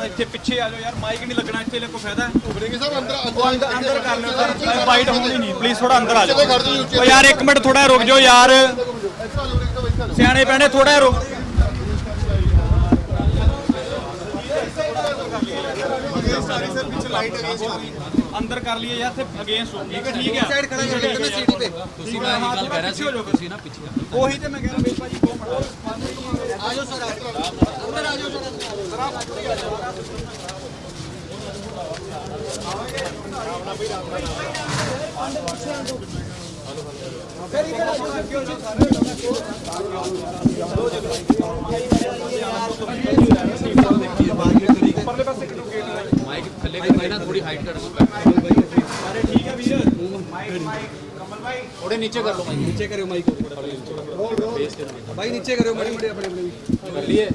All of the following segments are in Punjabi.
ਯਾਰ ਇੱਥੇ ਪਿੱਛੇ ਆ ਜਾਓ ਯਾਰ ਮਾਈਕ ਨਹੀਂ ਲੱਗਣਾ ਇੱਥੇ ਲੈ ਕੋਈ ਫਾਇਦਾ। ਹੈ? ਬਰੇਗੇ ਸਾਹਿਬ ਅੰਦਰ ਉਹ ਅੰਦਰ ਅੰਦਰ ਕਰ ਲਿਓ ਸਰ। ਬਾਈਟ ਹੋਣੀ ਨਹੀਂ ਪਲੀਜ਼ ਥੋੜਾ ਅੰਦਰ ਆ ਜਾਓ। ਓ ਯਾਰ ਇੱਕ ਮਿੰਟ ਥੋੜਾ ਰੁਕ ਜਾਓ ਯਾਰ। ਇੱਥੇ ਆ ਜਾਓ ਬਰੇਗੇ ਸਾਹਿਬ ਇੱਥੇ ਆ ਜਾਓ ਸਿਆਣੇ ਪੈਣੇ ਥੋੜਾ ਰੁਕ ਅੰਦਰ ਕਰ ਲਈਏ ਯਾਰ ਤੇ ਅਗੇਂਸਟ ਹੋ ਠੀਕ ਹੈ ਠੀਕ ਹੈ। ਸਾਈਡ ਖੜਾ ਕਰ ਲੈਂਦੇ ਸੀਟੀ ਤੇ। ਤੁਸੀਂ ਮੈਂ ਗੱਲ ਕਰ ਰਿਹਾ ਸੀ। ਤੁਸੀਂ ਨਾ ਪਿੱਛੇ। ਉਹੀ ਤੇ ਮੈਂ ਕਹਿ ਰਿਹਾ ਭਾਜੀ ਦੋ ਮਿੰਟ ਆਜੋ ਸਰ ਅੰਦਰ ਆਜੋ ਸਰ ਮਾਈਕ ਥੱਲੇ ਕਰਕੇ ਨਾ ਥੋੜੀ ਹਾਈਟ ਕਰਨਾ ਅਰੇ ਠੀਕ ਹੈ ਵੀਰ ਮਾਈਕ ਮਾਈਕ ਕਮਲ ਭਾਈ ਥੋੜੇ ਨੀਚੇ ਕਰ ਲਓ ਮਾਈਕ। ਨੀਚੇ ਕਰਿਓ ਮਾਈਕ। ਭਾਈ ਨੀਚੇ ਕਰਿਓ ਮੜੀ ਮੜੀ ਆਪਣੇ ਆਪਣੇ ਕਰ ਲਈਏ।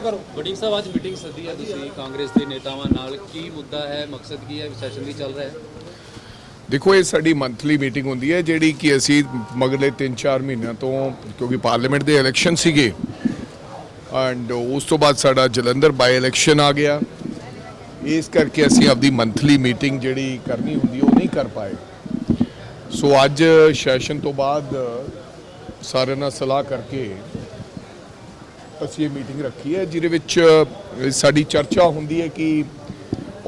ਕਰੋ। ਵਡਿੰਗ ਸਾਹਿਬ ਅੱਜ ਮੀਟਿੰਗ ਸੱਦੀ ਹੈ ਤੁਸੀਂ ਕਾਂਗਰਸ ਦੇ ਨੇਤਾਵਾਂ ਨਾਲ। ਕੀ ਮੁੱਦਾ ਹੈ ਮਕਸਦ ਕੀ ਹੈ ਸੈਸ਼ਨ ਵੀ ਚੱਲ ਰਿਹਾ ਹੈ? ਦੇਖੋ ਇਹ ਸਾਡੀ ਮੰਥਲੀ ਮੀਟਿੰਗ ਹੁੰਦੀ ਹੈ ਜਿਹੜੀ ਕਿ ਅਸੀਂ ਮਗਲੇ 3-4 ਮਹੀਨਿਆਂ ਤੋਂ ਕਿਉਂਕਿ ਪਾਰਲੀਮੈਂਟ ਦੇ ਇਲੈਕਸ਼ਨ ਸੀਗੇ ਐਂਡ ਉਸ ਤੋਂ ਬਾਅਦ ਸਾਡਾ ਜਲੰਧਰ ਬਾਈ ਇਲੈਕਸ਼ਨ ਆ ਗਿਆ। ਇਸ ਕਰਕੇ ਅਸੀਂ ਆਪਦੀ ਮੰਥਲੀ ਮੀਟਿੰਗ ਜਿਹੜੀ ਕਰਨੀ ਹੁੰਦੀ ਉਹ ਨਹੀਂ ਕਰ ਪਾਏ। ਸੋ ਅੱਜ ਸੈਸ਼ਨ ਤੋਂ ਬਾਅਦ ਸਾਰਿਆਂ ਨਾਲ ਸਲਾਹ ਕਰਕੇ ਅਸੀਂ ਇਹ ਮੀਟਿੰਗ ਰੱਖੀ ਹੈ, ਜਿਹਦੇ ਵਿੱਚ ਸਾਡੀ ਚਰਚਾ ਹੁੰਦੀ ਹੈ ਕਿ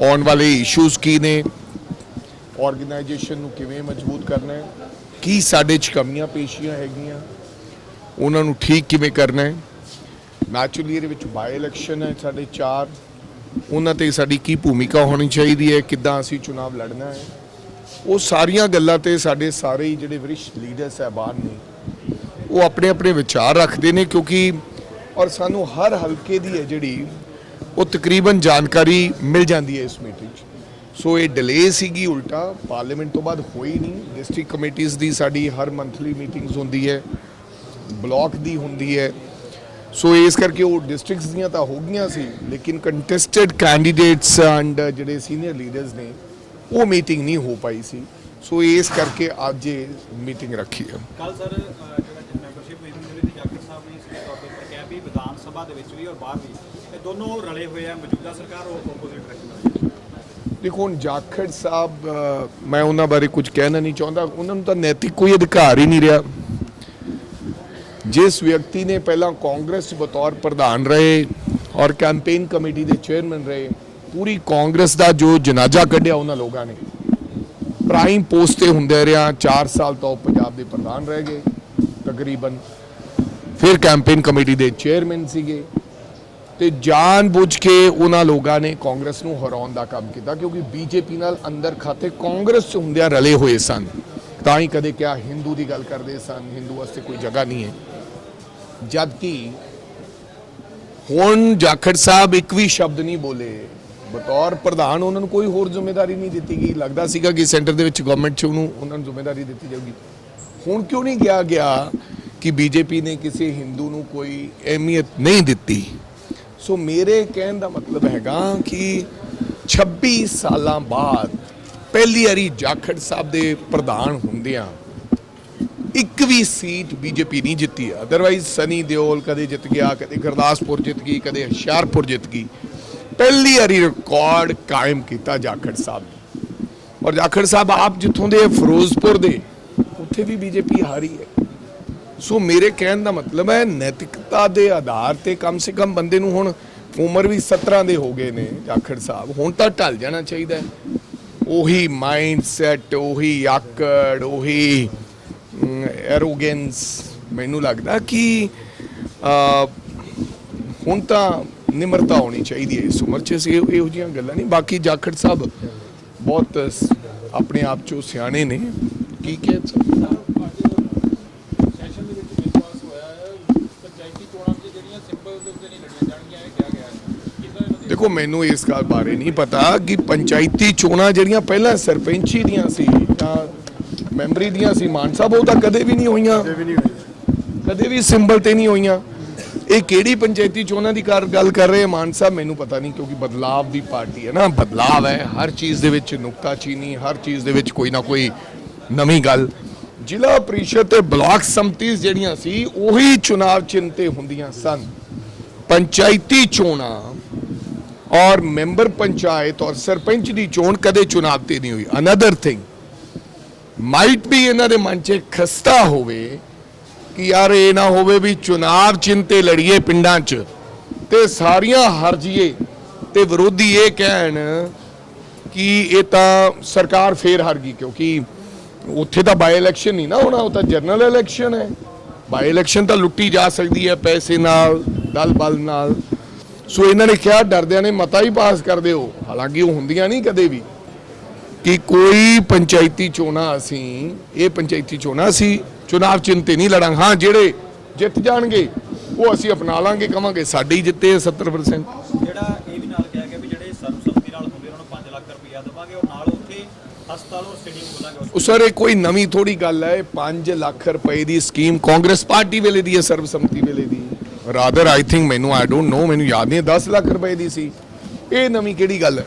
ਆਉਣ ਵਾਲੇ ਇਸ਼ੂਜ਼ ਕੀ ਨੇ ਆਰਗੇਨਾਈਜੇਸ਼ਨ ਨੂੰ ਕਿਵੇਂ ਮਜ਼ਬੂਤ ਕਰਨਾ ਹੈ, ਕੀ ਸਾਡੇ 'ਚ ਕਮੀਆਂ ਪੇਸ਼ੀਆਂ ਹੈਗੀਆਂ, ਉਹਨਾਂ ਨੂੰ ਠੀਕ ਕਿਵੇਂ ਕਰਨਾ ਹੈ। ਨੈਚੁਰਲੀ ਇਹਦੇ ਵਿੱਚ ਬਾਈ ਇਲੈਕਸ਼ਨ ਹੈ ਸਾਡੇ ਚਾਰ, ਉਹਨਾਂ ਤੇ ਸਾਡੀ ਕੀ ਭੂਮਿਕਾ ਹੋਣੀ ਚਾਹੀਦੀ ਹੈ, ਕਿੱਦਾਂ ਅਸੀਂ ਚੁਣਾਵ ਲੜਨਾ ਹੈ। ਉਹ ਸਾਰੀਆਂ ਗੱਲਾਂ ਤੇ ਸਾਡੇ ਸਾਰੇ ਹੀ ਜਿਹੜੇ ਵਰਿਸ਼ਟ ਲੀਡਰ ਸਹਿਬਾਨ ਨੇ, ਉਹ ਆਪਣੇ ਆਪਣੇ ਵਿਚਾਰ ਰੱਖਦੇ ਨੇ ਕਿਉਂਕਿ ਔਰ ਸਾਨੂੰ ਹਰ ਹਲਕੇ ਦੀ ਹੈ ਜਿਹੜੀ ਉਹ ਤਕਰੀਬਨ ਜਾਣਕਾਰੀ ਮਿਲ ਜਾਂਦੀ ਹੈ ਇਸ ਮੀਟਿੰਗ 'ਚ। ਸੋ ਇਹ ਡਿਲੇ ਸੀਗੀ ਉਲਟਾ ਪਾਰਲੀਮੈਂਟ ਤੋਂ ਬਾਅਦ ਹੋਈ ਨਹੀਂ। ਡਿਸਟ੍ਰਿਕਟ ਕਮੇਟੀਆਂ ਦੀ ਸਾਡੀ ਹਰ ਮੰਥਲੀ ਮੀਟਿੰਗਸ ਹੁੰਦੀ ਹੈ ਬਲਾਕ ਦੀ ਹੁੰਦੀ ਹੈ। ਸੋ ਇਸ ਕਰਕੇ ਉਹ ਡਿਸਟ੍ਰਿਕਟਸ ਦੀਆਂ ਤਾਂ ਹੋ ਗਈਆਂ ਸੀ, ਲੇਕਿਨ ਕੰਟੈਸਟਡ ਕੈਂਡੀਡੇਟਸ ਐਂਡ ਜਿਹੜੇ ਸੀਨੀਅਰ ਲੀਡਰਸ ਨੇ ਉਹ ਮੀਟਿੰਗ ਨਹੀਂ ਹੋ ਪਾਈ ਸੀ। ਸੋ ਇਸ ਕਰਕੇ ਅੱਜ ਇਹ ਮੀਟਿੰਗ ਰੱਖੀ ਹੈ। ਕੱਲ ਸਰ ਜਿਹੜਾ ਮੈਂਬਰਸ਼ਿਪ ਮੀਟਿੰਗ ਦੇ ਵਿੱਚ ਜਾਖੜ ਸਾਹਿਬ ਨੇ ਇਸ ਤੌਰ ਦੇ ਉੱਪਰ ਕਿਹਾ ਵੀ ਵਿਧਾਨ ਸਭਾ ਦੇ ਵਿੱਚ ਵੀ ਔਰ ਬਾਹਰ ਵੀ ਇਹ ਦੋਨੋਂ ਰਲੇ ਹੋਏ ਆ ਮੌਜੂਦਾ ਸਰਕਾਰ ਉਹ ਆਪੋਜ਼ਿਟ ਰੱਖਣਾ ਦੇਖੋ ਹੁਣ ਜਾਖੜ ਸਾਹਿਬ ਮੈਂ ਉਹਨਾਂ ਬਾਰੇ ਕੁਝ ਕਹਿਣਾ ਨਹੀਂ ਚਾਹੁੰਦਾ। ਉਹਨਾਂ ਨੂੰ ਤਾਂ ਨੈਤਿਕ ਕੋਈ ਅਧਿਕਾਰ ਹੀ ਨਹੀਂ ਰਿਹਾ। ਜਿਸ ਵਿਅਕਤੀ ਨੇ ਪਹਿਲਾਂ ਕਾਂਗਰਸ ਬਤੌਰ ਪ੍ਰਧਾਨ ਰਹੇ ਔਰ ਕੈਂਪੇਨ ਕਮੇਟੀ ਦੇ ਚੇਅਰਮੈਨ ਰਹੇ ਪੂਰੀ ਕਾਂਗਰਸ ਦਾ ਜੋ ਜਨਾਜ਼ਾ ਕੱਢਿਆ ਉਹਨਾਂ ਲੋਕਾਂ ਨੇ। ਪ੍ਰਾਈਮ ਪੋਸਟ ਤੇ ਹੁੰਦੇ ਰਿਹਾ 4 ਸਾਲ ਤੋਂ ਉਹ ਪੰਜਾਬ ਦੇ ਪ੍ਰਧਾਨ ਰਹਿ ਗਏ, ਤਕਰੀਬਨ। ਫਿਰ ਕੈਂਪੇਨ ਕਮੇਟੀ ਦੇ ਚੇਅਰਮੈਨ ਸੀਗੇ। ਤੇ ਜਾਣ ਬੁੱਝ ਕੇ ਉਹਨਾਂ ਲੋਕਾਂ ਨੇ ਕਾਂਗਰਸ ਨੂੰ ਹਰਾਉਣ ਦਾ ਕੰਮ ਕੀਤਾ, ਕਿਉਂਕਿ ਬੀਜੇਪੀ ਨਾਲ ਅੰਦਰ ਖਾਤੇ ਕਾਂਗਰਸ 'ਚ ਹੁੰਦਿਆਂ ਰਲੇ ਹੋਏ ਸਨ। ਤਾਂ ਹੀ ਕਦੇ ਕਿਹਾ ਹਿੰਦੂ ਦੀ ਗੱਲ ਕਰਦੇ ਸਨ, ਹਿੰਦੂ ਵਾਸਤੇ ਕੋਈ ਜਗ੍ਹਾ ਨਹੀਂ ਹੈ। ਜਦ ਕਿ ਹੁਣ ਜਾਖੜ ਸਾਹਿਬ ਇੱਕ ਵੀ ਸ਼ਬਦ ਨਹੀਂ ਬੋਲੇ ਬਤੌਰ ਪ੍ਰਧਾਨ ਉਹਨਾਂ ਨੂੰ ਕੋਈ ਹੋਰ ਜ਼ਿੰਮੇਵਾਰੀ ਨਹੀਂ ਦਿੱਤੀ ਗਈ। ਲੱਗਦਾ ਸੀਗਾ ਕਿ ਸੈਂਟਰ ਦੇ ਵਿੱਚ ਗਵਰਨਮੈਂਟ 'ਚ ਉਹਨੂੰ ਉਹਨਾਂ ਨੂੰ ਜ਼ਿੰਮੇਵਾਰੀ ਦਿੱਤੀ ਜਾਊਗੀ। ਹੁਣ ਕਿਉਂ ਨਹੀਂ ਕਿਹਾ ਗਿਆ ਕਿ ਬੀਜੇਪੀ ਨੇ ਕਿਸੇ ਹਿੰਦੂ ਨੂੰ ਕੋਈ ਅਹਿਮੀਅਤ ਨਹੀਂ ਦਿੱਤੀ? ਸੋ ਮੇਰੇ ਕਹਿਣ ਦਾ ਮਤਲਬ ਹੈਗਾ ਕਿ 26 ਸਾਲਾਂ ਬਾਅਦ ਪਹਿਲੀ ਵਾਰੀ ਜਾਖੜ ਸਾਹਿਬ ਦੇ ਪ੍ਰਧਾਨ ਹੁੰਦਿਆਂ ਇੱਕ ਵੀ ਸੀਟ ਬੀਜੇਪੀ ਨਹੀਂ ਜਿੱਤੀ। ਅਦਰਵਾਈਜ਼ ਸਨੀ ਦਿਓਲ ਕਦੇ ਜਿੱਤ ਗਿਆ, ਕਦੇ ਗੁਰਦਾਸਪੁਰ ਜਿੱਤ ਗਈ, ਕਦੇ ਹੁਸ਼ਿਆਰਪੁਰ ਜਿੱਤ ਗਈ। ਪਹਿਲੀ ਵਾਰੀ ਰਿਕਾਰਡ ਕਾਇਮ ਕੀਤਾ ਜਾਖੜ ਸਾਹਿਬ ਨੇ। ਔਰ ਜਾਖੜ ਸਾਹਿਬ ਆਪ ਜਿੱਥੋਂ ਦੇ ਫਿਰੋਜ਼ਪੁਰ ਦੇ, ਉੱਥੇ ਵੀ ਬੀਜੇਪੀ ਹਾਰੀ ਹੈ। ਸੋ ਮੇਰੇ ਕਹਿਣ ਦਾ ਮਤਲਬ ਹੈ, ਨੈਤਿਕਤਾ ਦੇ ਆਧਾਰ ਤੇ ਕਮ ਸੇ ਕਮ ਬੰਦੇ ਨੂੰ ਹੁਣ ਉਮਰ ਵੀ 17 ਦੇ ਹੋ ਗਏ ਨੇ ਜਾਖੜ ਸਾਹਿਬ। ਹੁਣ ਤਾਂ ਢਲ ਜਾਣਾ ਚਾਹੀਦਾ ਉਹੀ ਮਾਈਂਡ ਸੈਟ ਉਹੀ ਆਕੜ, ਉਹੀ ਐਰੋਗੈਂਸ ਮੈਨੂੰ ਲੱਗਦਾ ਕਿ ਹੁਣ ਤਾਂ ਨਿਮਰਤਾ ਹੋਣੀ ਚਾਹੀਦੀ ਹੈ ਇਸ ਉਮਰ 'ਚ। ਅਸੀਂ ਇਹੋ ਇਹੋ ਜਿਹੀਆਂ ਗੱਲਾਂ ਨਹੀਂ। ਬਾਕੀ ਜਾਖੜ ਸਾਹਿਬ ਬਹੁਤ ਸ- ਆਪਣੇ ਆਪ 'ਚੋਂ ਸਿਆਣੇ ਨੇ। ਕੀ ਕਹਿ ਸਕਦੇ ਸੈਸ਼ਨ ਦੇ ਵਿੱਚ ਵਿਸ਼ਵਾਸ ਹੋਇਆ ਹੈ। ਪੰਚਾਇਤੀ ਚੋਣਾਂ 'ਚ ਜਿਹੜੀਆਂ ਸਿੰਬਲ ਦੇ ਉੱਤੇ ਨਹੀਂ ਲੜੀਆਂ ਜਾਣਗੀਆਂ ਇਹ ਕਿਹਾ ਗਿਆ ਹੈ। ਕਿਦਾਂ ਇਹਨਾਂ ਦੀ ਦੇਖੋ ਮੈਨੂੰ ਇਸ ਗੱਲ ਬਾਰੇ ਨਹੀਂ ਪਤਾ ਕਿ ਪੰਚਾਇਤੀ ਚੋਣਾਂ ਜਿਹੜੀਆਂ ਪਹਿਲਾਂ ਸਰਪੰਚੀ ਦੀਆਂ ਸੀ ਜਾਂ ਮੈਂਬਰੀ ਦੀਆਂ ਸੀ ਮਾਨ ਸਾਹਿਬ ਉਹ ਤਾਂ ਕਦੇ ਵੀ ਨਹੀਂ ਹੋਈਆਂ। ਕਦੇ ਵੀ ਸਿੰਬਲ ਤੇ ਨਹੀਂ ਹੋਈਆਂ। ਇਹ ਕਿਹੜੀ ਪੰਚਾਇਤੀ ਚੋਣਾਂ ਦੀ ਕਰ- ਗੱਲ ਕਰ ਰਹੇ ਮਾਨ ਸਾਹਿਬ, ਮੈਨੂੰ ਪਤਾ ਨਹੀਂ, ਕਿਉਂਕਿ ਬਦਲਾਵ ਦੀ ਪਾਰਟੀ ਹੈ ਨਾ। ਬਦਲਾਵ ਹੈ, ਹਰ ਚੀਜ਼ ਦੇ ਵਿੱਚ ਨੁਕਤਾਚੀਨੀ ਹਰ ਚੀਜ਼ ਦੇ ਵਿੱਚ ਕੋਈ ਨਾ ਕੋਈ ਨਵੀਂ ਗੱਲ। ਜ਼ਿਲ੍ਹਾ ਪ੍ਰੀਸ਼ਦ ਤੇ ਬਲਾਕ ਸੰਮਤੀ ਜਿਹੜੀਆਂ ਸੀ, ਉਹੀ ਚੁਣਾਵ ਚਿੰਨ੍ਹ ਤੇ ਹੁੰਦੀਆਂ ਸਨ। ਪੰਚਾਇਤੀ ਚੋਣਾਂ ਔਰ ਮੈਂਬਰ ਪੰਚਾਇਤ ਔਰ ਸਰਪੰਚ ਦੀ ਚੋਣ ਕਦੇ ਚੁਣਾਵ ਤੇ ਨਹੀਂ ਹੋਈ। ਅਨਦਰ ਥਿੰਗ ਮਾਈਟ ਵੀ ਇਹਨਾਂ ਦੇ ਮਨ 'ਚ ਖਸਤਾ ਹੋਵੇ ਕਿ ਯਾਰ ਇਹ ਨਾ ਹੋਵੇ ਵੀ ਚੁਣਾਵ ਚਿੰਤੇ ਲੜੀਏ ਪਿੰਡਾਂ 'ਚ। ਤੇ ਸਾਰੀਆਂ ਹਾਰ ਜਾਈਏ ਤੇ ਵਿਰੋਧੀ ਇਹ ਕਹਿਣ ਕਿ ਇਹ ਤਾਂ ਸਰਕਾਰ ਫੇਰ ਹਾਰ ਗਈ, ਕਿਉਂਕਿ ਉੱਥੇ ਤਾਂ ਬਾਈ ਇਲੈਕਸ਼ਨ ਨਹੀਂ ਨਾ ਹੋਣਾ, ਉਹ ਤਾਂ ਜਨਰਲ ਇਲੈਕਸ਼ਨ ਹੈ। ਬਾਈ ਇਲੈਕਸ਼ਨ ਤਾਂ ਲੁੱਟੀ ਜਾ ਸਕਦੀ ਹੈ ਪੈਸੇ ਨਾਲ ਦਲ ਬਲ ਨਾਲ। ਸੋ ਇਹਨਾਂ ਨੇ ਕਿਹਾ, ਡਰਦਿਆਂ ਨੇ ਮਤਾ ਹੀ ਪਾਸ ਕਰ ਦਿਓ। ਹਾਲਾਂਕਿ ਉਹ ਹੁੰਦੀਆਂ ਨਹੀਂ ਕਦੇ ਵੀ। ਕਿ ਕੋਈ ਪੰਚਾਇਤੀ ਚੋਣਾਂ ਅਸੀਂ, ਇਹ ਪੰਚਾਇਤੀ ਚੋਣਾਂ ਸੀ ਚੁਣਾਵ ਚਿੰਤੇ ਨਹੀਂ ਲੜਾਂਗੇ। ਹਾਂ ਜਿਹੜੇ ਜਿੱਤ ਜਾਣਗੇ ਉਹ ਅਸੀਂ ਅਪਣਾ ਲਾਂਗੇ ਕਵਾਂਗੇ ਸਾਡੇ ਜਿੱਤੇ ਆ 70% ਜਿਹੜਾ ਇਹ ਵੀ ਨਾਲ ਕਿਹਾ ਗਿਆ ਵੀ ਜਿਹੜੇ ਸਰਬਸੰਮਤੀ ਨਾਲ ਹੁੰਦੇ ਉਹਨਾਂ ਨੂੰ 5 ਲੱਖ ਰੁਪਇਆ ਦੇਵਾਂਗੇ ਔਰ ਨਾਲ ਉੱਥੇ ਹਸਪਤਾਲ ਔਰ ਸਟੇਡੀਅਮ ਖੋਲਾਂਗੇ ਉਹ ਸਰ ਇਹ ਕੋਈ ਨਵੀਂ ਥੋੜੀ ਗੱਲ ਹੈ 5 ਲੱਖ ਰੁਪਏ ਦੀ ਸਕੀਮ ਕਾਂਗਰਸ ਪਾਰਟੀ ਵੇਲੇ ਦੀ ਹੈ ਸਰਬਸੰਮਤੀ ਵੇਲੇ ਦੀ। ਰਾਦਰ ਆਈ ਥਿੰਕ ਮੈਨੂੰ ਆਈ ਡੋਨਟ ਨੋ ਮੈਨੂੰ ਯਾਦ ਨਹੀਂ 10 ਲੱਖ ਰੁਪਏ ਦੀ ਸੀ। ਇਹ ਨਵੀਂ ਕਿਹੜੀ ਗੱਲ ਹੈ?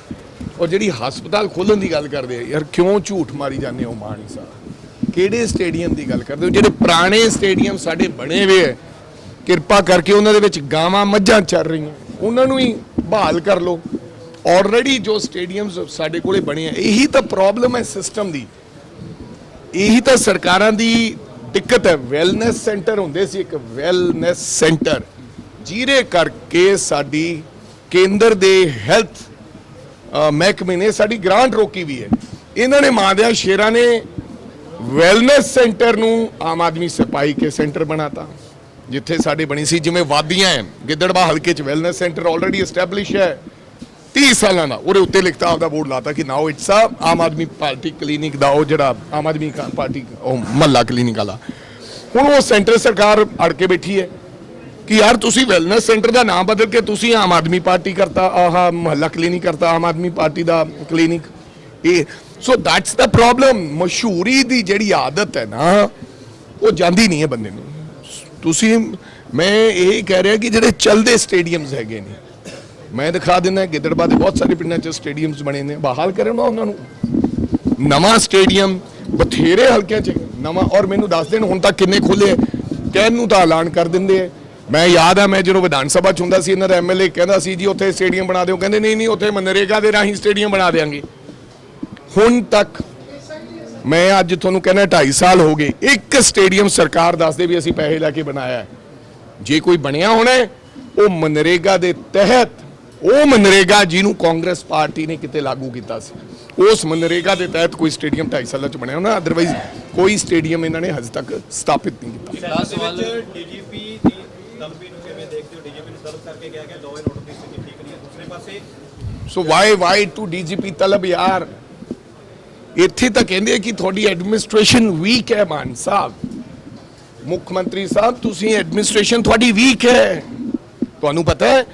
ਔਰ ਜਿਹੜੀ ਹਸਪਤਾਲ ਖੋਲਣ ਦੀ ਗੱਲ ਕਰਦੇ ਆ ਯਾਰ ਕਿਉਂ ਝੂਠ ਮਾਰੀ ਜਾਂਦੇ ਹੋ ਮਾਨੀ ਸਾਹਿਬ? ਕਿਹੜੇ ਸਟੇਡੀਅਮ ਦੀ ਗੱਲ ਕਰਦੇ ਹੋ? ਜਿਹੜੇ ਪੁਰਾਣੇ ਸਟੇਡੀਅਮ ਸਾਡੇ ਬਣੇ ਹੋਏ ਹੈ ਕਿਰਪਾ ਕਰਕੇ ਉਹਨਾਂ ਦੇ ਵਿੱਚ ਗਾਵਾਂ ਮੱਝਾਂ ਚੱਲ ਰਹੀਆਂ। ਉਹਨਾਂ ਨੂੰ ਹੀ ਬਹਾਲ ਕਰ ਲਓ। ਆਲਰੇਡੀ ਜੋ ਸਟੇਡੀਅਮਸ ਸਾਡੇ ਕੋਲੇ ਬਣੇ ਆ, ਇਹੀ ਤਾਂ ਪ੍ਰੋਬਲਮ ਹੈ ਸਿਸਟਮ ਦੀ। ਇਹੀ ਤਾਂ ਸਰਕਾਰਾਂ ਦੀ ਦਿੱਕਤ ਹੈ। ਵੈਲਨੈਸ ਸੈਂਟਰ ਹੁੰਦੇ ਸੀ ਇੱਕ ਵੈਲਨੈਸ ਸੈਂਟਰ ਜਿਹਦੇ ਕਰਕੇ ਸਾਡੀ ਕੇਂਦਰ ਦੇ ਹੈਲਥ ਮਹਿਕਮੇ ਨੇ ਸਾਡੀ ਗ੍ਰਾਂਟ ਰੋਕੀ ਵੀ ਹੈ। ਇਹਨਾਂ ਨੇ ਮਾਦਿਆ ਸ਼ੇਰਾਂ ਨੇ ਵੈਲਨੈਸ ਸੈਂਟਰ ਨੂੰ ਆਮ ਆਦਮੀ ਸਿਪਾਹੀ ਕੇ ਸੈਂਟਰ ਬਣਾਤਾ, ਜਿੱਥੇ ਸਾਡੇ ਬਣੀ ਸੀ, ਜਿਵੇਂ ਵਾਦੀਆਂ ਹੈ ਗਿੱਦੜਬਾ ਹਲਕੇ ਚ ਵੈਲਨੈਸ ਸੈਂਟਰ ਆਲਰੇਡੀ ਐਸਟੈਬਲਿਸ਼ ਹੈ। 30 ਸਾਲਾਂ ਦਾ, ਉਹਦੇ ਉੱਤੇ ਲਿਖਤਾ ਆਪਦਾ ਬੋਰਡ ਲਾਤਾ ਕਿ ਨਾਓ ਇਟਸ ਆ ਆਮ ਆਦਮੀ ਪਾਰਟੀ ਕਲੀਨਿਕ ਦਾ, ਉਹ ਜਿਹੜਾ ਆਮ ਆਦਮੀ ਪਾਰਟੀ, ਉਹ ਮਹੱਲਾ ਕਲੀਨਿਕ ਵਾਲਾ। ਹੁਣ ਉਹ ਸੈਂਟਰ ਸਰਕਾਰ ਅੜ ਕੇ ਬੈਠੀ ਹੈ ਕਿ ਯਾਰ ਤੁਸੀਂ ਵੈਲਨੈਸ ਸੈਂਟਰ ਦਾ ਨਾਮ ਬਦਲ ਕੇ ਤੁਸੀਂ ਆਮ ਆਦਮੀ ਪਾਰਟੀ ਕਰਤਾ, ਆਹ ਮਹੱਲਾ ਕਲੀਨਿਕ ਕਰਤਾ, ਆਮ ਆਦਮੀ ਪਾਰਟੀ ਦਾ ਕਲੀਨਿਕ। ਇਹ ਸੋ ਦੈਟਸ ਦਾ ਪ੍ਰੋਬਲਮ ਮਸ਼ਹੂਰੀ ਦੀ ਜਿਹੜੀ ਆਦਤ ਹੈ ਨਾ ਉਹ ਜਾਂਦੀ ਨਹੀਂ ਹੈ ਬੰਦੇ ਨੂੰ ਤੁਸੀਂ ਮੈਂ ਇਹ ਕਹਿ ਰਿਹਾ ਕਿ ਜਿਹੜੇ ਚੱਲਦੇ ਸਟੇਡੀਅਮਸ ਹੈਗੇ ਨੇ ਮੈਂ ਦਿਖਾ ਦਿੰਦਾ ਗਿੱਦੜਬਾ ਦੇ ਬਹੁਤ ਸਾਰੇ ਪਿੰਡਾਂ 'ਚ ਸਟੇਡੀਅਮਸ ਬਣੇ ਨੇ ਬਹਾਲ ਕਰੋ ਨਾ ਉਹਨਾਂ ਨੂੰ ਨਵਾਂ ਸਟੇਡੀਅਮ ਬਥੇਰੇ ਹਲਕਿਆਂ 'ਚ ਨਵਾਂ ਔਰ ਮੈਨੂੰ ਦੱਸ ਦੇਣ ਹੁਣ ਤੱਕ ਕਿੰਨੇ ਖੋਲੇ ਕਹਿਣ ਨੂੰ ਤਾਂ ਐਲਾਨ ਕਰ ਦਿੰਦੇ ਆ ਮੈਂ ਯਾਦ ਆ ਮੈਂ ਜਦੋਂ ਵਿਧਾਨ ਸਭਾ 'ਚ ਹੁੰਦਾ ਸੀ ਇਹਨਾਂ ਦਾ ਐਮਐਲਏ ਕਹਿੰਦਾ ਸੀ ਜੀ ਉੱਥੇ ਸਟੇਡੀਅਮ ਬਣਾ ਦਿਓ ਕਹਿੰਦੇ ਨਹੀਂ ਨਹੀਂ ਉੱਥੇ ਮਨਰੇਗਾ ਦੇ ਰਾਹੀਂ ਸਟੇਡੀਅਮ ਬਣਾ ਦੇਾਂਗੇ ਹੁਣ ਤੱਕ ਮੈਂ ਅੱਜ ਤੁਹਾਨੂੰ ਕਹਿੰਦਾ 2.5 ਸਾਲ ਹੋ ਗਏ ਇੱਕ ਸਟੇਡੀਅਮ ਸਰਕਾਰ ਦੱਸਦੇ ਵੀ ਅਸੀਂ ਪੈਸੇ ਲੈ ਕੇ ਬਣਾਇਆ ਜੇ ਕੋਈ ਬਣਿਆ ਹੋਣਾ ਉਹ ਮਨਰੇਗਾ ਦੇ ਤਹਿਤ ਉਹ ਮਨਰੇਗਾ ਜਿਹਨੂੰ ਕਾਂਗਰਸ ਪਾਰਟੀ ਨੇ ਕਿਤੇ ਲਾਗੂ ਕੀਤਾ ਸੀ। ਉਸ ਮਨਰੇਗਾ ਦੇ ਤਹਿਤ ਕੋਈ ਸਟੇਡੀਅਮ 2.5 ਸਾਲਾਂ ਚ ਬਣਿਆ ਹੋਣਾ ਅਦਰਵਾਈਜ਼ ਕੋਈ ਸਟੇਡੀਅਮ ਇਹਨਾਂ ਨੇ ਹਜੇ ਤੱਕ ਸਥਾਪਿਤ ਨਹੀਂ ਕੀਤਾ। ਲਾਸਟ ਸੈਸ਼ਨ ਦੇ ਸਵਾਲ ਵਿੱਚ ਡੀਜੀਪੀ ਦੀ ਤਲਬੀ ਨੂੰ ਕਿਵੇਂ ਦੇਖਦੇ ਹੋ? ਡੀਜੀਪੀ ਨੂੰ ਤਲਬ ਕਰਕੇ ਗਿਆ ਗਿਆ ਲਾਅ ਐਂਡ ਆਰਡਰ ਦੀ ਸਥਿਤੀ ਠੀਕ ਨਹੀਂ ਹੈ ਦੂਸਰੇ ਪਾਸੇ so Y Y to DGP ਤਲਬ ਯਾਰ? ਇੱਥੇ ਤਾਂ ਕਹਿੰਦੇ ਆ ਕਿ ਤੁਹਾਡੀ ਐਡਮਿਨਿਸਟ੍ਰੇਸ਼ਨ ਵੀਕ ਹੈ, ਮਾਨ ਸਾਹਿਬ। ਮੁੱਖ ਮੰਤਰੀ ਸਾਹਿਬ, ਤੁਸੀਂ ਐਡਮਿਨਿਸਟ੍ਰੇਸ਼ਨ ਤੁਹਾਡੀ ਵੀਕ ਹੈ। ਤੁਹਾਨੂੰ ਪਤਾ ਹੈ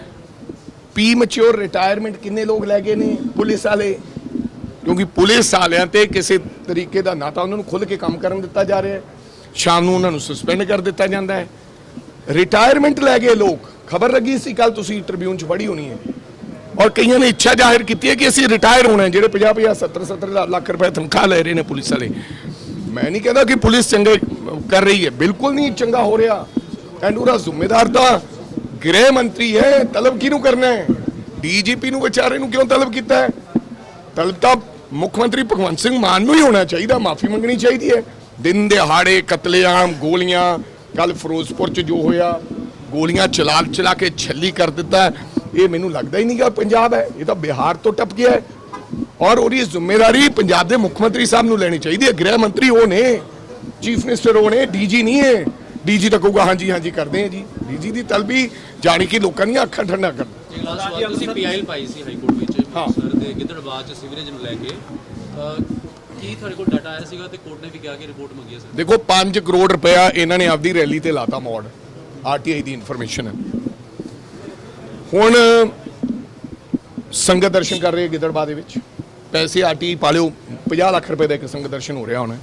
ਪੀ ਮੈਚੁਰ ਰਿਟਾਇਰਮੈਂਟ ਕਿੰਨੇ ਲੋਕ ਲੈ ਗਏ ਨੇ ਪੁਲਿਸ ਵਾਲੇ? ਕਿਉਂਕਿ ਪੁਲਿਸ ਵਾਲਿਆਂ ਤੇ ਕਿਸੇ ਤਰੀਕੇ ਦਾ ਨਾ ਤਾਂ ਉਹਨਾਂ ਨੂੰ ਖੁੱਲ ਕੇ ਕੰਮ ਕਰਨ ਦਿੱਤਾ ਜਾ ਰਿਹਾ ਹੈ। ਸ਼ਾਮ ਨੂੰ ਉਹਨਾਂ ਨੂੰ ਸਸਪੈਂਡ ਕਰ ਦਿੱਤਾ ਜਾਂਦਾ ਹੈ। ਰਿਟਾਇਰਮੈਂਟ ਲੈ ਗਏ ਲੋਕ। ਖਬਰ ਲੱਗੀ ਸੀ ਕੱਲ ਤੁਸੀਂ ਟ੍ਰਿਬਿਊਨ 'ਚ ਪੜ੍ਹੀ ਹੋਣੀ ਹੈ। ਔਰ ਕਈਆਂ ਨੇ ਇੱਛਾ ਜ਼ਾਹਿਰ ਕੀਤੀ ਹੈ ਕਿ ਅਸੀਂ ਰਿਟਾਇਰ ਹੋਣਾ ਜਿਹੜੇ 50 50 70 70 ਲੱਖ ਰੁਪਏ ਤਨਖਾਹ ਲੈ ਰਹੇ ਨੇ ਪੁਲਿਸ ਵਾਲੇ। ਮੈਂ ਨਹੀਂ ਕਹਿੰਦਾ ਕਿ ਪੁਲਿਸ ਚੰਗੇ ਕਰ ਰਹੀ ਹੈ, ਬਿਲਕੁਲ ਨਹੀਂ ਚੰਗਾ ਹੋ ਰਿਹਾ। ਐਂਡ ਉਹਦਾ ਜ਼ਿੰਮੇਦਾਰ ਤਾਂ ਗ੍ਰਹਿ ਮੰਤਰੀ ਹੈ, ਤਲਬ ਕਿਹਨੂੰ ਕਰਨਾ ਹੈ? ਡੀਜੀਪੀ ਨੂੰ, ਵਿਚਾਰੇ ਨੂੰ ਕਿਉਂ ਤਲਬ ਕੀਤਾ ਹੈ? ਤਲਬ ਤਾਂ ਮੁੱਖ ਮੰਤਰੀ ਭਗਵੰਤ ਸਿੰਘ ਮਾਨ ਨੂੰ ਹੀ ਹੋਣਾ ਚਾਹੀਦਾ, ਮਾਫੀ ਮੰਗਣੀ ਚਾਹੀਦੀ ਹੈ। ਦਿਨ ਦਿਹਾੜੇ ਕਤਲੇਆਮ, ਗੋਲੀਆਂ ਕੱਲ ਫਿਰੋਜ਼ਪੁਰ ਚ ਜੋ ਹੋਇਆ, ਗੋਲੀਆਂ ਚਲਾ ਚਲਾ ਕੇ ਛੱਲੀ ਕਰ ਦਿੱਤਾ ਇਹ ਮੈਨੂੰ ਲੱਗਦਾ ਹੀ ਨਹੀਂ ਕਿ ਪੰਜਾਬ ਹੈ। ਇਹ ਤਾਂ ਬਿਹਾਰ ਤੋਂ ਟੱਪ ਗਿਆ ਹੈ। ਔਰ ਉਹਦੀ ਜ਼ਿੰਮੇਵਾਰੀ ਪੰਜਾਬ ਦੇ ਮੁੱਖ ਮੰਤਰੀ ਸਾਹਿਬ ਨੂੰ ਲੈਣੀ ਚਾਹੀਦੀ ਹੈ। ਗ੍ਰਹਿ ਮੰਤਰੀ ਉਹ ਨੇ। ਚੀਫ ਮਿਨਿਸਟਰ ਉਹ ਨੇ। ਡੀਜੀ ਨਹੀਂ ਹੈ। ਡੀਜੀ ਤਾਂ ਕਹੂਗਾ ਹਾਂਜੀ ਹਾਂਜੀ ਕਰਦੇ ਹਾਂ ਜੀ। ਡੀਜੀ ਦੀ ਤਲਬੀ ਜਾਣੀ ਕਿ ਲੋਕਾਂ ਦੀਆਂ ਅੱਖਾਂ ਠੰਡਾ ਕਰ ਲਾਸਟ ਸਵਾਲ ਤੁਸੀਂ ਪੀਆਈਐਲ ਪਾਈ ਸੀ ਹਾਈ ਕੋਰਟ ਵਿੱਚ ਸਰ ਦੇ ਗਿੱਦੜਬਾਹ ਚ ਸੀਵਰੇਜ ਨੂੰ ਲੈ ਕੇ ਕੀ ਤੁਹਾਡੇ ਕੋਲ ਡਾਟਾ ਆਇਆ ਸੀਗਾ ਤੇ ਕੋਰਟ ਨੇ ਵੀ ਕਿਹਾ ਕਿ ਰਿਪੋਰਟ ਮੰਗੀ ਹੈ ਸਰ? ਦੇਖੋ 5 ਕਰੋੜ ਰੁਪਇਆ ਇਹਨਾਂ ਨੇ ਆਪਦੀ ਰੈਲੀ ਤੇ ਲਾਤਾ ਮੋੜ। ਆਰਟੀਆਈ ਦੀ ਇਨਫੋਰਮੇਸ਼ਨ ਹੈ। ਹੁਣ ਸੰਗਤ ਦਰਸ਼ਨ ਕਰ ਰਹੇ ਗਿੱਦੜਬਾ ਦੇ ਵਿੱਚ। ਪੈਸੇ ਆਰਟੀ ਪਾ ਲਿਓ 50 ਲੱਖ ਰੁਪਏ ਦਾ ਇੱਕ ਸੰਗਤ ਦਰਸ਼ਨ ਹੋ ਰਿਹਾ ਹੋਣਾ।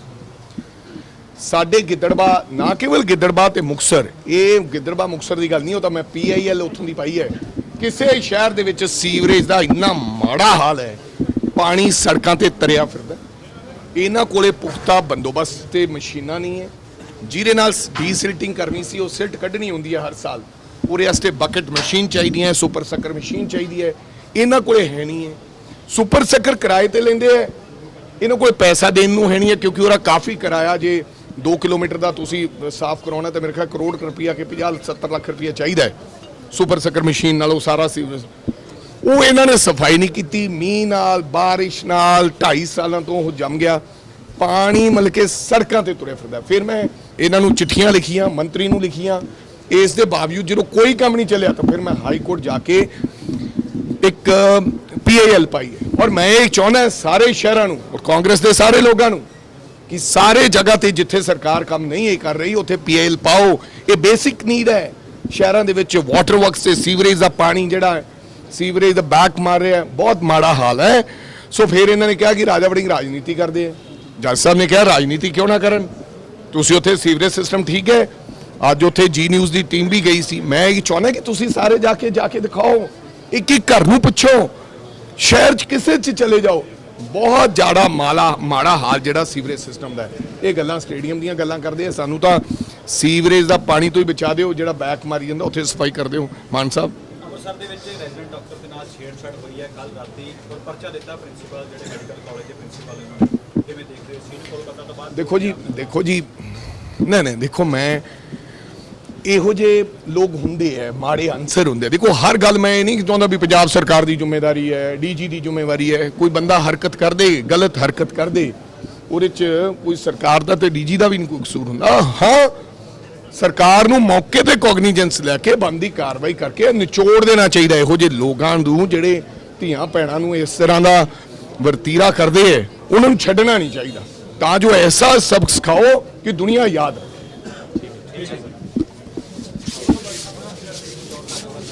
ਸਾਡੇ ਗਿੱਦੜਬਾ ਨਾ ਕੇਵਲ ਗਿੱਦੜਬਾ ਤੇ ਮੁਕਸਰ, ਇਹ ਗਿੱਦੜਬਾ ਮੁਕਸਰ ਦੀ ਗੱਲ ਨਹੀਂ, ਉਹ ਤਾਂ ਮੈਂ ਪੀਆਈਐਲ ਉੱਥੋਂ ਦੀ ਪਾਈ ਹੈ। ਕਿਸੇ ਸ਼ਹਿਰ ਦੇ ਵਿੱਚ ਸੀਵਰੇਜ ਦਾ ਇੰਨਾ ਮਾੜਾ ਹਾਲ ਹੈ, ਪਾਣੀ ਸੜਕਾਂ ਤੇ ਤਰਿਆ ਫਿਰਦਾ। ਇਹਨਾਂ ਕੋਲੇ ਪੁਖਤਾ ਬੰਦੋਬਸਤ ਤੇ ਮਸ਼ੀਨਾਂ ਨਹੀਂ ਹੈ। ਜਿਹਦੇ ਨਾਲ ਡੀਸਿਲਟਿੰਗ ਕਰਨੀ ਸੀ, ਉਹ ਸਿਲਟ ਕੱਢਣੀ ਹੁੰਦੀ ਹੈ ਹਰ ਸਾਲ। ਉਹਦੇ ਵਾਸਤੇ ਬਕਟ ਮਸ਼ੀਨ ਚਾਹੀਦੀ ਹੈ ਸੁਪਰ ਸਕਰ ਮਸ਼ੀਨ ਚਾਹੀਦੀ ਹੈ। ਇਹਨਾਂ ਕੋਲੇ ਹੈ ਨਹੀਂ ਹੈ। ਸੁਪਰ ਸੈਕਰ ਕਿਰਾਏ ਤੇ ਲੈਂਦੇ ਆ ਇਹਨਾਂ ਕੋਲ ਪੈਸਾ ਦੇਣ ਨੂੰ ਹੈ ਨਹੀਂ ਹੈ, ਕਿਉਂਕਿ ਉਹਦਾ ਕਾਫੀ ਕਿਰਾਇਆ ਜੇ 2 ਕਿਲੋਮੀਟਰ ਦਾ ਤੁਸੀਂ ਸਾਫ਼ ਕਰਾਉਣਾ ਤਾਂ ਮੇਰੇ ਖਿਆਲ ਕਰੋੜ ਰੁਪਈਆ ਕਿ 50 70 ਲੱਖ ਰੁਪਈਆ ਚਾਹੀਦਾ ਹੈ। ਸੁਪਰ ਸੈਕਰ ਮਸ਼ੀਨ ਨਾਲ ਉਹ ਸਾਰਾ ਸੀਵਰੇਜ ਉਹ ਇਹਨਾਂ ਨੇ ਸਫ਼ਾਈ ਨਹੀਂ ਕੀਤੀ। ਮੀਂਹ ਨਾਲ, ਬਾਰਿਸ਼ ਨਾਲ 2.5 ਸਾਲਾਂ ਤੋਂ ਉਹ ਜੰਮ ਗਿਆ। ਪਾਣੀ ਮਲ ਕੇ ਸੜਕਾਂ ਤੇ ਤੁਰਿਆ ਫਿਰਦਾ। ਫਿਰ ਮੈਂ ਇਹਨਾਂ ਨੂੰ ਚਿੱਠੀਆਂ ਲਿਖੀਆਂ, ਮੰਤਰੀ ਨੂੰ ਲਿਖੀਆਂ। ਇਸ ਦੇ ਬਾਵਜੂਦ ਜਦੋਂ ਕੋਈ ਕੰਮ ਨਹੀਂ ਚੱਲਿਆ ਤਾਂ ਫਿਰ ਮੈਂ ਹਾਈ ਕੋਰਟ ਜਾ ਕੇ ਇੱਕ ਪੀਏਐਲ ਪਾਈ ਹੈ। ਔਰ ਮੈਂ ਇਹ ਚਾਹੁੰਦਾ ਸਾਰੇ ਸ਼ਹਿਰਾਂ ਨੂੰ ਔਰ ਕਾਂਗਰਸ ਦੇ ਸਾਰੇ ਲੋਕਾਂ ਨੂੰ ਕਿ ਸਾਰੇ ਜਗ੍ਹਾ ਤੇ ਜਿੱਥੇ ਸਰਕਾਰ ਕੰਮ ਨਹੀਂ ਇਹ ਕਰ ਰਹੀ, ਉੱਥੇ ਪੀਏਐਲ ਪਾਓ। ਇਹ ਬੇਸਿਕ ਨੀਡ ਹੈ। ਸ਼ਹਿਰਾਂ ਦੇ ਵਿੱਚ ਵਾਟਰ ਵਰਕਸ ਤੇ ਸੀਵਰੇਜ ਦਾ ਪਾਣੀ ਜਿਹੜਾ ਹੈ ਸੀਵਰੇਜ ਦਾ ਬੈਕ ਮਾਰ ਰਿਹਾ ਬਹੁਤ ਮਾੜਾ ਹਾਲ ਹੈ। ਸੋ ਫਿਰ ਇਹਨਾਂ ਨੇ ਕਿਹਾ ਕਿ ਰਾਜਾ ਵੜਿੰਗ ਰਾਜਨੀਤੀ ਕਰਦੇ ਆ। ਜੱਜ ਸਾਹਿਬ ਨੇ ਕਿਹਾ ਰਾਜਨੀਤੀ ਕਿਉਂ ਨਾ ਕਰਨ? ਤੁਸੀਂ ਉੱਥੇ ਸੀਵਰੇਜ ਸਿਸਟਮ ਠੀਕ ਹੈ। ਅੱਜ ਉੱਥੇ ਜੀ ਨਿਊਜ਼ ਦੀ ਟੀਮ ਵੀ ਗਈ ਸੀ। ਮੈਂ ਇਹ ਚਾਹੁੰਦਾ ਕਿ ਤੁਸੀਂ ਸਾਰੇ ਜਾ ਕੇ ਜਾ ਕੇ ਦਿਖਾਓ। ਇੱਕ ਇੱਕ ਘਰ ਨੂੰ ਪੁੱਛੋ। ਸ਼ਹਿਰ 'ਚ ਕਿਸੇ 'ਚ ਚਲੇ ਜਾਓ। ਬਹੁਤ ਜ਼ਿਆਦਾ ਮਾਲਾ ਮਾੜਾ ਹਾਲ ਜਿਹੜਾ ਸੀਵਰੇਜ ਸਿਸਟਮ ਦਾ ਇਹ ਗੱਲਾਂ ਸਟੇਡੀਅਮ ਦੀਆਂ ਗੱਲਾਂ ਕਰਦੇ ਆ। ਸਾਨੂੰ ਤਾਂ ਸੀਵਰੇਜ ਦਾ ਪਾਣੀ ਤੋਂ ਹੀ ਬਚਾ ਦਿਓ। ਜਿਹੜਾ ਬੈਕ ਮਾਰੀ ਜਾਂਦਾ ਉੱਥੇ ਸਫ਼ਾਈ ਕਰ ਦਿਓ ਮਾਨ ਸਾਹਿਬ? ਅੰਮ੍ਰਿਤਸਰ ਦੇ ਵਿੱਚ ਰੈਜ਼ੀਡੈਂਟ ਡਾਕਟਰ ਦੇ ਨਾਲ ਛੇੜਛਾੜ ਹੋਈ ਹੈ। ਕੱਲ ਰਾਤੀ ਕੋਈ ਪਰਚਾ ਦਿੱਤਾ ਪ੍ਰਿੰਸੀਪਲ ਜਿਹੜੇ ਮੈਡੀਕਲ ਕਾਲਜ ਦੇ ਪ੍ਰਿੰਸੀਪਲ ਨੇ ਕਿਵੇਂ ਦੇਖਦੇ ਹੋ। ਸੀਨ ਕੋਲਕਾਤਾ ਤੋਂ ਬਾਅਦ ਦੇਖੋ ਜੀ ਦੇਖੋ ਜੀ। ਨਹੀਂ ਨਹੀਂ ਦੇਖੋ ਮੈਂ ਇਹੋ ਜਿਹੇ ਲੋਕ ਹੁੰਦੇ ਐ ਮਾੜੇ ਅਨਸਰ ਹੁੰਦੇ ਆ। ਦੇਖੋ, ਹਰ ਗੱਲ ਮੈਂ ਇਹ ਨਹੀਂ ਚਾਹੁੰਦਾ ਵੀ ਪੰਜਾਬ ਸਰਕਾਰ ਦੀ ਜ਼ਿੰਮੇਵਾਰੀ ਹੈ, ਡੀਜੀ ਦੀ ਜ਼ਿੰਮੇਵਾਰੀ ਹੈ, ਕੋਈ ਬੰਦਾ ਹਰਕਤ ਕਰਦੇ, ਗਲਤ ਹਰਕਤ ਕਰਦੇ, ਉਹਦੇ ਚ ਕੋਈ ਸਰਕਾਰ ਦਾ ਤੇ ਡੀਜੀ ਦਾ ਵੀ ਨਹੀਂ ਕੋਈ ਕਸੂਰ ਹੁੰਦਾ। ਹਾਂ, ਸਰਕਾਰ ਨੂੰ ਮੌਕੇ ਤੇ ਕੋਗਨੀਜੈਂਸ ਲੈ ਕੇ ਬੰਦੀ ਕਾਰਵਾਈ ਕਰਕੇ ਨਿਚੋੜ ਦੇਣਾ ਚਾਹੀਦਾ, ਇਹੋ ਜਿਹੇ ਲੋਕਾਂ ਨੂੰ ਜਿਹੜੇ ਧੀਆਂ ਭੈਣਾਂ ਨੂੰ ਇਸ ਤਰ੍ਹਾਂ ਦਾ ਵਰਤੀਰਾ ਕਰਦੇ ਐ, ਉਹਨਾਂ ਨੂੰ ਛੱਡਣਾ ਨਹੀਂ ਚਾਹੀਦਾ। ਤਾਂ ਜੋ ਐਸਾ ਸਬਕ ਸਿਖਾਓ ਕਿ ਦੁਨੀਆ ਯਾਦ ਰੱਖੇ